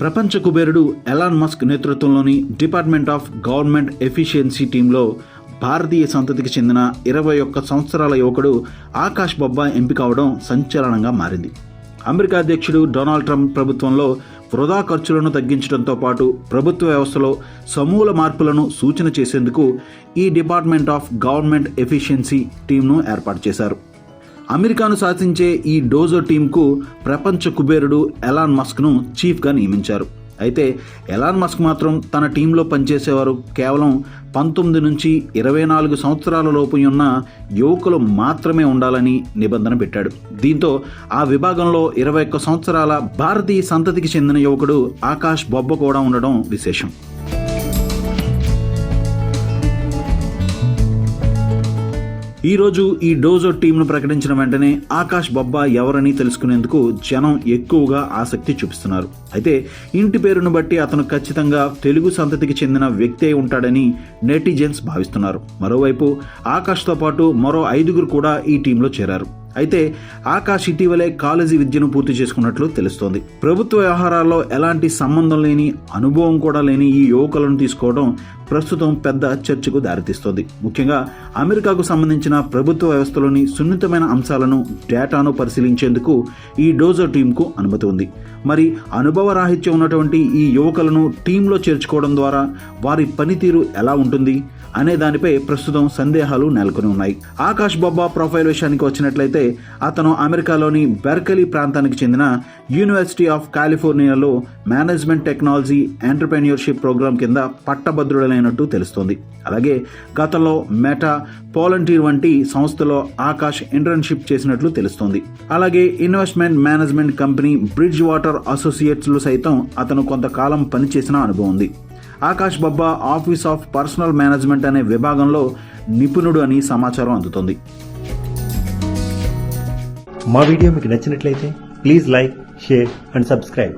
ప్రపంచ కుబేరుడు Elon Musk నేతృత్వంలోని డిపార్ట్మెంట్ ఆఫ్ గవర్నమెంట్ ఎఫిషియన్సీ టీంలో భారతీయ సంతతికి చెందిన ఇరవై ఒక్క సంవత్సరాల యువకుడు ఆకాష్ బొబ్బా ఎంపిక అవడం సంచలనంగా మారింది. అమెరికా అధ్యక్షుడు డొనాల్డ్ ట్రంప్ ప్రభుత్వంలో వృధా ఖర్చులను తగ్గించడంతో పాటు ప్రభుత్వ వ్యవస్థలో సమూల మార్పులను సూచన చేసేందుకు ఈ డిపార్ట్మెంట్ ఆఫ్ గవర్నమెంట్ ఎఫిషియన్సీ టీంను ఏర్పాటు చేశారు. అమెరికాను శాసించే ఈ డోజో టీంకు ప్రపంచ కుబేరుడు ఎలాన్ మస్క్ను చీఫ్గా నియమించారు. అయితే ఎలాన్ మస్క్ మాత్రం తన టీంలో పనిచేసేవారు కేవలం పంతొమ్మిది నుంచి ఇరవై నాలుగు సంవత్సరాల లోపు ఉన్న యువకులు మాత్రమే ఉండాలని నిబంధన పెట్టాడు. దీంతో ఆ విభాగంలో ఇరవై ఒక్క సంవత్సరాల భారతీయ సంతతికి చెందిన యువకుడు ఆకాష్ బొబ్బ కూడా ఉండడం విశేషం. ఈరోజు ఈ డోజో టీంను ప్రకటించిన వెంటనే ఆకాష్ బొబ్బా ఎవరని తెలుసుకునేందుకు జనం ఎక్కువగా ఆసక్తి చూపిస్తున్నారు. అయితే ఇంటి పేరును బట్టి అతను ఖచ్చితంగా తెలుగు సంతతికి చెందిన వ్యక్తి అయి ఉంటాడని నెటిజన్స్ భావిస్తున్నారు. మరోవైపు ఆకాష్తో పాటు మరో ఐదుగురు కూడా ఈ టీంలో చేరారు. అయితే ఆకాష్ ఇటీవలే కాలేజీ విద్యను పూర్తి చేసుకున్నట్లు తెలుస్తోంది. ప్రభుత్వ వ్యవహారాల్లో ఎలాంటి సంబంధం లేని అనుభవం కూడా లేని ఈ యువకులను తీసుకోవడం ప్రస్తుతం పెద్ద చర్చకు దారితీస్తోంది. ముఖ్యంగా అమెరికాకు సంబంధించిన ప్రభుత్వ వ్యవస్థలోని సున్నితమైన అంశాలను డేటాను పరిశీలించేందుకు ఈ డోజో టీంకు అనుమతి ఉంది. మరి అనుభవ రాహిత్యం ఉన్నటువంటి ఈ యువకులను టీంలో చేర్చుకోవడం ద్వారా వారి పనితీరు ఎలా ఉంటుంది అనే దానిపై ప్రస్తుతం సందేహాలు నెలకొని ఉన్నాయి. ఆకాష్ బాబా ప్రొఫైల్ విషయానికి వచ్చినట్లయితే అతను అమెరికాలోని బెర్కలీ ప్రాంతానికి చెందిన యూనివర్సిటీ ఆఫ్ కాలిఫోర్నియాలో మేనేజ్మెంట్ టెక్నాలజీ ఎంటర్ప్రెన్యూర్షిప్ ప్రోగ్రాం కింద పట్టభద్రుడలైనట్టు తెలుస్తోంది. అలాగే గతంలో మెటా పోలంటీర్ వంటి సంస్థలో ఆకాష్ ఇంటర్న్షిప్ చేసినట్లు తెలుస్తోంది. అలాగే investment management company Bridgewater అసోసియేట్స్లో సైతం అతను కొంతకాలం పనిచేసిన అనుభవం ఉంది. Akash Bobba office of personnel management అనే విభాగంలో నిపుణుడు అని సమాచారం అందుతుంది. మా వీడియో మీకు నచ్చినట్లయితే please like share and subscribe.